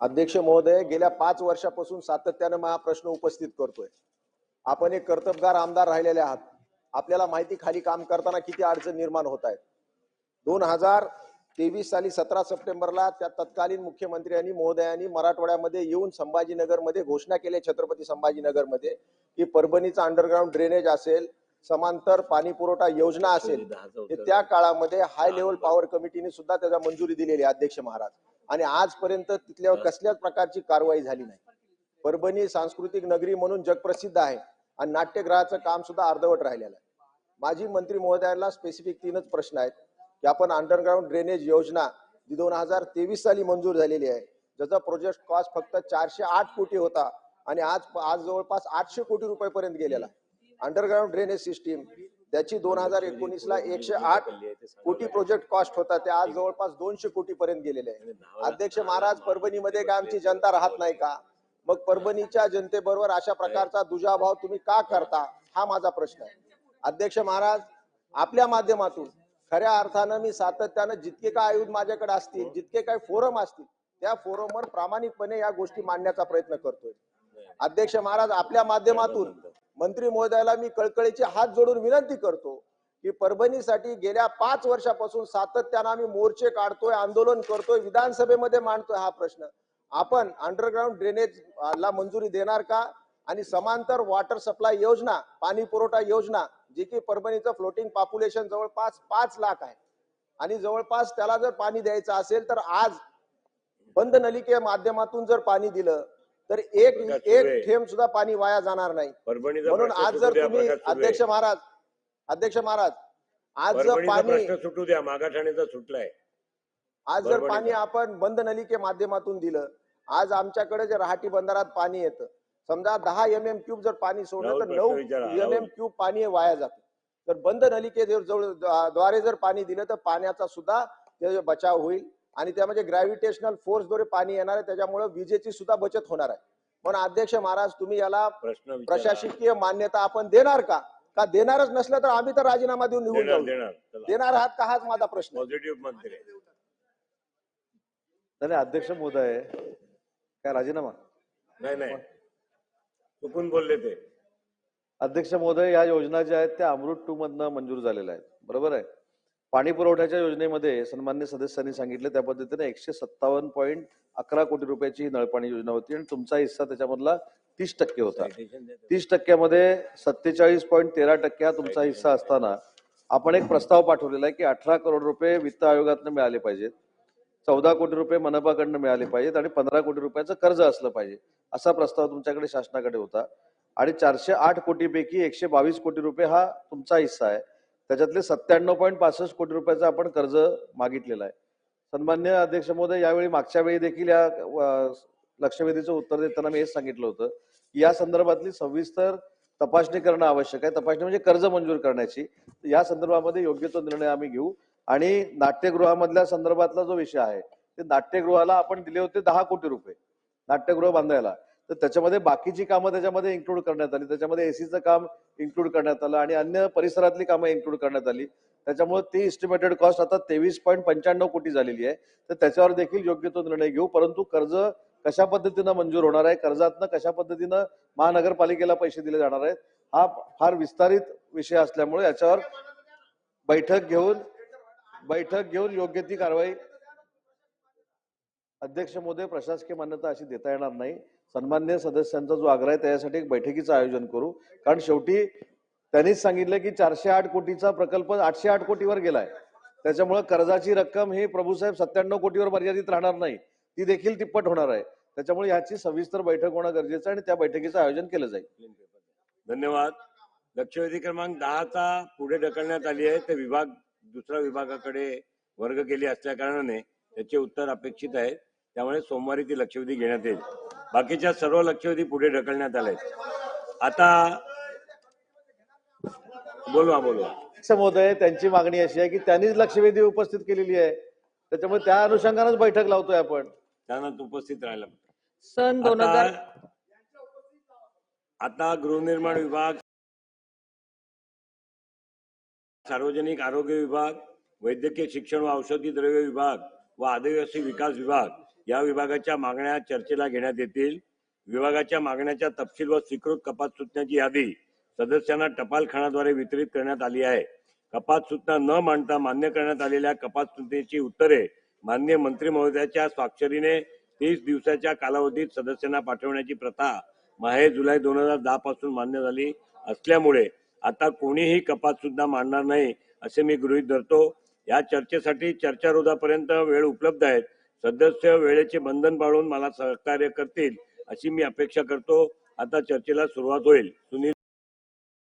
अध्यक्ष महोदय गेल्या पाच वर्षापासून सातत्यानं हा प्रश्न उपस्थित करतोय. आपण एक कर्तबगार आमदार राहिलेले आहात. आपल्याला माहिती खाली काम करताना किती अडचण निर्माण होत आहेत. दोन हजार तेवीस साली सतरा सप्टेंबरला त्या तत्कालीन मुख्यमंत्र्यांनी महोदयांनी मराठवाड्यामध्ये येऊन संभाजीनगरमध्ये घोषणा केली छत्रपती संभाजीनगरमध्ये की परभणीचा अंडरग्राऊंड ड्रेनेज असेल समांतर पाणी पुरवठा योजना असेल त्या काळामध्ये हाय लेवल पॉवर कमिटीने सुद्धा त्याला मंजुरी दिलेली आहे अध्यक्ष महाराज. आणि आजपर्यंत तिथल्यावर कसल्याच प्रकारची कारवाई झाली नाही. परभणी सांस्कृतिक नगरी म्हणून जगप्रसिद्ध आहे आणि नाट्यगृहाचं काम सुद्धा अर्धवट राहिलेलं आहे. माजी मंत्री महोदयांना स्पेसिफिक तीनच प्रश्न आहेत की आपण अंडरग्राऊंड ड्रेनेज योजना जी दोन हजार तेवीस साली मंजूर झालेली आहे ज्याचा प्रोजेक्ट कॉस्ट फक्त चारशे आठ कोटी होता आणि आज आज जवळपास आठशे कोटी रुपयापर्यंत गेलेला अंडरग्राऊंड ड्रेनेज सिस्टीम त्याची दोन हजार एकोणीस ला एकशे आठ कोटी प्रोजेक्ट कॉस्ट होता ते आज जवळपास दोनशे कोटी पर्यंत गेलेले आहे. अध्यक्ष महाराज परभणीमध्ये काय आमची जनता राहत नाही का? मग परभणीच्या जनतेबरोबर अशा प्रकारचा दुजाभाव तुम्ही का करता? हा माझा प्रश्न आहे. अध्यक्ष महाराज आपल्या माध्यमातून खऱ्या अर्थानं मी सातत्यानं जितके काय आयुध माझ्याकडे असतील जितके काय फोरम असतील त्या फोरमवर प्रामाणिकपणे या गोष्टी मांडण्याचा प्रयत्न करतोय. अध्यक्ष महाराज आपल्या माध्यमातून मंत्री महोदयाला मी कळकळीचे हात जोडून विनंती करतो की परभणीसाठी गेल्या पाच वर्षापासून सातत्यानं आम्ही मोर्चे काढतोय आंदोलन करतोय विधानसभेमध्ये मांडतोय हा प्रश्न. आपण अंडरग्राऊंड ड्रेनेज ला मंजुरी देणार का? आणि समांतर वॉटर सप्लाय योजना पाणी पुरवठा योजना जी की परभणीचं फ्लोटिंग पॉप्युलेशन जवळपास पाच लाख आहे. आणि जवळपास त्याला जर पाणी द्यायचं असेल तर आज बंद नलिके माध्यमातून जर पाणी दिलं तर एक. एक थेंब सुद्धा पाणी वाया जाणार नाही म्हणून आज जर तुम्ही. अध्यक्ष महाराज अध्यक्ष महाराज आज जर पाणी सुटू द्या मागाठाण्याचा सुटलाय आज जर पाणी? आपण बंद नलिके माध्यमातून दिलं आज आमच्याकडे जे राहाटी बंदरात पाणी येतं समजा दहा एम एम क्यूब जर पाणी सोडलं तर नऊ एम एम. क्यूब पाणी वाया जातं तर बंद नलिके जर जवळद्वारे जर पाणी दिलं तर पाण्याचा सुद्धा बचाव होईल आणि त्यामध्ये ग्रॅव्हिटेशनल फोर्सद्वारे पाणी येणार आहे. त्याच्यामुळे विजेची सुद्धा बचत होणार आहे. म्हणून अध्यक्ष महाराज तुम्ही याला. प्रशासकीय मान्यता आपण देणार का? का देणारच नसलं तर आम्ही तर राजीनामा देऊन निघून देणार जाऊ. देणार. आहात का? हाच माझा प्रश्न नाही अध्यक्ष महोदय काय राजीनामा? नाही नाही. चुकून बोलले ते. अध्यक्ष महोदय या योजना ज्या आहेत त्या अमृत टू मधनं मंजूर झालेल्या आहेत. बरोबर आहे? पाणी पुरवठ्याच्या योजनेमध्ये सन्मान्य सदस्यांनी सांगितलं त्या पद्धतीने एकशे सत्तावन्न पॉईंट अकरा कोटी रुपयाची ही नळपाणी योजना होती आणि तुमचा हिस्सा त्याच्यामधला तीस टक्के होता. तीस टक्क्यामध्ये सत्तेचाळीस पॉईंट तेरा टक्के हा तुमचा हिस्सा असताना आपण एक प्रस्ताव पाठवलेला आहे की अठरा करोड रुपये वित्त आयोगातनं मिळाले पाहिजेत चौदा कोटी रुपये मनपाकडनं मिळाले पाहिजेत आणि पंधरा कोटी रुपयाचं कर्ज असलं पाहिजे असा प्रस्ताव तुमच्याकडे शासनाकडे होता. आणि चारशे आठ कोटीपैकी एकशे बावीस कोटी रुपये हा तुमचा हिस्सा आहे. त्याच्यातले सत्त्याण्णव पॉईंट पासष्ट कोटी रुपयाचं आपण कर्ज मागितलेलं आहे. सन्मान्य अध्यक्ष महोदय यावेळी मागच्या वेळी देखील या लक्षवेधीचं उत्तर देताना मी हेच सांगितलं होतं की या संदर्भातली सविस्तर तपासणी करणं आवश्यक आहे. तपासणी म्हणजे कर्ज मंजूर करण्याची. या संदर्भामध्ये योग्य तो निर्णय आम्ही घेऊ. आणि नाट्यगृहामधल्या संदर्भातला जो विषय आहे ते नाट्यगृहाला आपण दिले होते दहा कोटी रुपये. नाट्यगृह बांधायला. तर त्याच्यामध्ये बाकीची कामं त्याच्यामध्ये इन्क्लूड करण्यात आली. त्याच्यामध्ये एसीचं काम इन्क्लूड करण्यात आलं आणि अन्य परिसरातली कामं इन्क्लूड करण्यात आली. त्याच्यामुळे ती इस्टिमेटेड कॉस्ट आता तेवीस पॉईंट पंच्याण्णव कोटी झालेली आहे. तर त्याच्यावर देखील योग्य तो निर्णय घेऊ. परंतु कर्ज कशा पद्धतीनं मंजूर होणार आहे? कर्जातनं कशा पद्धतीनं महानगरपालिकेला पैसे दिले जाणार आहेत? हा फार विस्तारित विषय असल्यामुळे याच्यावर बैठक घेऊन बैठक घेऊन योग्य ती कारवाई अध्यक्ष महोदय प्रशासकीय मान्यता अशी देता येणार नाही. सन्मान्य सदस्यांचा जो आग्रह आहे त्याच्यासाठी एक बैठकीचं आयोजन करू. कारण शेवटी त्यांनीच सांगितलं की चारशे आठ कोटीचा प्रकल्प आठशे आठ कोटीवर गेलाय. त्याच्यामुळे कर्जाची रक्कम ही प्रभूसाहेब सत्त्याण्णव कोटीवर मर्यादित राहणार नाही. ती देखील तिप्पट होणार आहे. त्याच्यामुळे याची सविस्तर बैठक होणं गरजेचं आहे आणि त्या बैठकीचं आयोजन केलं जाईल. धन्यवाद. लक्षवेधी क्रमांक दहाचा पुढे ढकलण्यात आली आहे. ते विभाग दुसऱ्या विभागाकडे वर्ग केली असल्या कारणाने त्याचे उत्तर अपेक्षित आहे त्यामुळे सोमवारी ती लक्षवेधी घेण्यात येईल. बाकीच्या सर्व लक्षवेधी पुढे ढकलण्यात आले आता बोलवा बोलवा. महोदय त्यांची मागणी अशी आहे की त्यांनीच लक्षवेधी उपस्थित केलेली आहे. त्याच्यामुळे त्या अनुषंगानेच बैठक लावतोय आपण. त्यांना उपस्थित राहायला सन दोन हजार आता गृहनिर्माण विभाग सार्वजनिक आरोग्य विभाग वैद्यकीय शिक्षण व औषधी द्रव्य विभाग व आदिवासी विकास विभाग या विभागाच्या मागण्या चर्चेला घेण्यात येतील. विभागाच्या मागण्याच्या तपशील व स्वीकृत कपात सूचनेची यादी सदस्यांना टपालखानाद्वारे वितरित करण्यात आली आहे. कपात सूचना न मांडता मान्य करण्यात आलेल्या कपात सूचनेची उत्तरे मान्य मंत्री महोदयाच्या स्वाक्षरीने तीस दिवसाच्या कालावधीत सदस्यांना पाठवण्याची प्रथा माहे जुलै दोन हजार दहा पासून मान्य झाली असल्यामुळे आता कोणीही कपात सुद्धा मांडणार नाही असे मी गृहीत धरतो. या चर्चेसाठी चर्चारोधापर्यंत वेळ उपलब्ध आहे सदस्य वेळेचे बंधन पाळून मला सहकार्य करतील अशी मी अपेक्षा करतो. आता चर्चेला सुरुवात होईल. सुनील